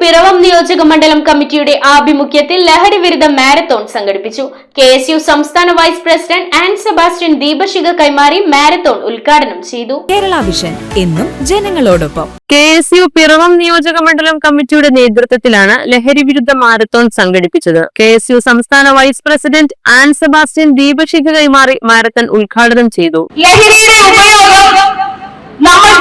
പിറവം നിയോജക മണ്ഡലം കമ്മിറ്റിയുടെ ആഭിമുഖ്യത്തിൽ ലഹരി വിരുദ്ധ മാരത്തോൺ സംഘടിപ്പിച്ചു. കെ എസ് യു സംസ്ഥാന വൈസ് പ്രസിഡന്റ് ആൻഡ് സെബാസ്റ്റ്യൻ ദീപശിഖ കൈമാറി മാരത്തോൺ ഉദ്ഘാടനം ചെയ്തു. കേരള വിഷൻ എന്നും ജനങ്ങളോടൊപ്പം. കെ എസ് യു പിറവം നിയോജക മണ്ഡലം കമ്മിറ്റിയുടെ നേതൃത്വത്തിലാണ് ലഹരി വിരുദ്ധ മാരത്തോൺ സംഘടിപ്പിച്ചത്. കെ എസ് യു സംസ്ഥാന വൈസ് പ്രസിഡന്റ് ആൻ സെബാസ്റ്റ്യൻ ദീപശിഖ കൈമാറി മാരത്തോൺ ഉദ്ഘാടനം ചെയ്തു. ലഹരിയുടെ ഉപയോഗം നമ്മൾ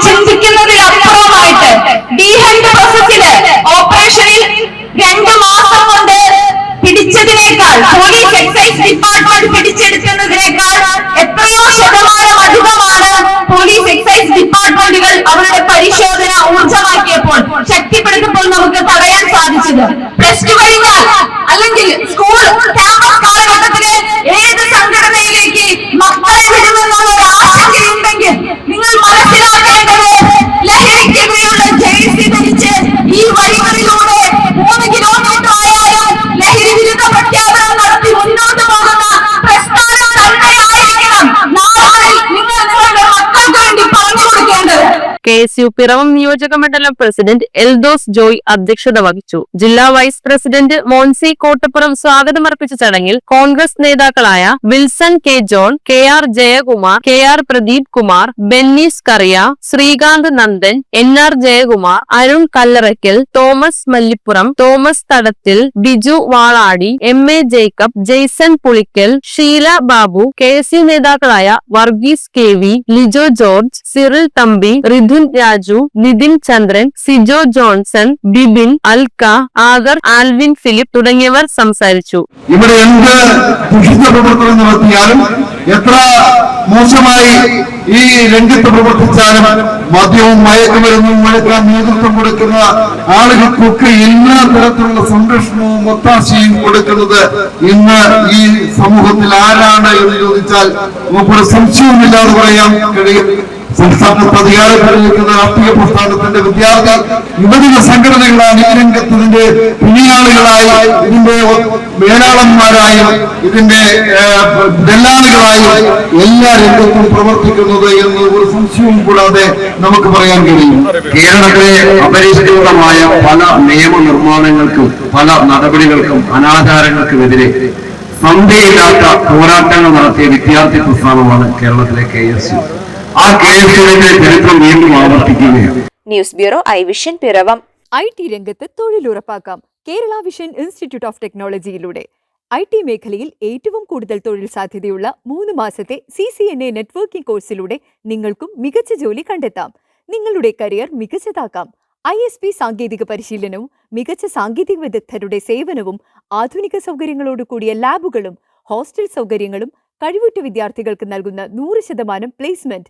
പോലീസ് എക്സൈസ് ഡിപ്പാർട്ട്മെന്റ് പിടിച്ചെടുക്കുന്നതിനേക്കാൾ എത്രയോ ശതമാനം അധികമാണ് പോലീസ് എക്സൈസ് ഡിപ്പാർട്ട്മെന്റുകൾ അവരുടെ പരിശോധന ഊർജമാക്കിയപ്പോൾ ശക്തിപ്പെടുത്തുമ്പോൾ നമുക്ക് തടയാൻ കെ എസ് യു പിറവം നിയോജക മണ്ഡലം പ്രസിഡന്റ് എൽദോസ് ജോയ് അധ്യക്ഷത വഹിച്ചു. ജില്ലാ വൈസ് പ്രസിഡന്റ് മോൻസി കോട്ടപ്പുറം സ്വാഗതമർപ്പിച്ച ചടങ്ങിൽ കോൺഗ്രസ് നേതാക്കളായ Wilson K John K R Jayakumar K R Pradeep Kumar Bennis Kariya Srikanth Nandan N R Jayakumar Arun Kallarakkal Thomas Mallippuram Thomas Thadathil Biju Valadi M A Jacob Jaison Pulickal Sheela Babu K S U നേതാക്കളായ Varghese K V Lijo George Cyril Thampi Rithun Raju Nithin Chandran Sijo Johnson Bibin Alka Adar Alvin Philip തുടങ്ങിയവർ സംസാരിച്ചു. ഇവിടെ എന്ത് ദുഷിത പ്രവർത്തനം നടത്തിയാലും എത്ര മോശമായി ഈ രംഗത്ത് പ്രവർത്തിച്ചാലും മദ്യവും മയക്കുമരുന്നും മയക്കാൻ നേതൃത്വം കൊടുക്കുന്ന ആളുകൾക്കൊക്കെ എല്ലാ തരത്തിലുള്ള സംരക്ഷണവും ഒത്താശയും കൊടുക്കുന്നത് ഇന്ന് ഈ സമൂഹത്തിൽ ആരാണ് എന്ന് ചോദിച്ചാൽ നമുക്കൊരു സംശയവുമില്ലാതെ പറയാൻ കഴിയും. സംസ്ഥാനത്ത് അധികാരത്തിൽ നിൽക്കുന്ന രാഷ്ട്രീയ പ്രസ്ഥാനത്തിന്റെ വിദ്യാർത്ഥി യുവജന സംഘടനകളാണ് ഈ രംഗത്ത് ഇതിന്റെ പിണിയാളുകളായി ഇതിന്റെ മേലാളന്മാരായും ഇതിന്റെ ബെല്ലാളികളായും എല്ലാ രംഗത്തും പ്രവർത്തിക്കുന്നത് എന്ന് ഒരു സംശയവും കൂടാതെ നമുക്ക് പറയാൻ കഴിയും. കേരളത്തിലെ അപരിഷ്കൃതമായ പല നിയമനിർമ്മാണങ്ങൾക്കും പല നടപടികൾക്കും അനാചാരങ്ങൾക്കുമെതിരെ സന്ധ്യയില്ലാത്ത പോരാട്ടങ്ങൾ നടത്തിയ വിദ്യാർത്ഥി പ്രസ്ഥാനമാണ് കേരളത്തിലെ കെ എസ് യു. ആ കെ എസ് യുവിന്റെ ചരിത്രം വീണ്ടും ആവർത്തിക്കുകയാണ്. News bureau I vision Piravom. I T രംഗത്ത് തൊഴിലുറപ്പാക്കാം. കേരള വിഷൻ ഇൻസ്റ്റിറ്റ്യൂട്ട് ഓഫ് ടെക്നോളജിയിലൂടെ. ഐ ടി മേഖലയിൽ ഏറ്റവും കൂടുതൽ തൊഴിൽ സാധ്യതയുള്ള മൂന്ന് മാസത്തെ C C N A networking കോഴ്സിലൂടെ നിങ്ങൾക്കും മികച്ച ജോലി കണ്ടെത്താം. നിങ്ങളുടെ കരിയർ മികച്ചതാക്കാം. ഐ എസ് പി സാങ്കേതിക പരിശീലനവും മികച്ച സാങ്കേതിക വിദഗ്ധരുടെ സേവനവും ആധുനിക സൗകര്യങ്ങളോട് കൂടിയ ലാബുകളും ഹോസ്റ്റൽ സൗകര്യങ്ങളും കഴിവുറ്റ വിദ്യാർത്ഥികൾക്ക് നൽകുന്ന നൂറ് ശതമാനം placement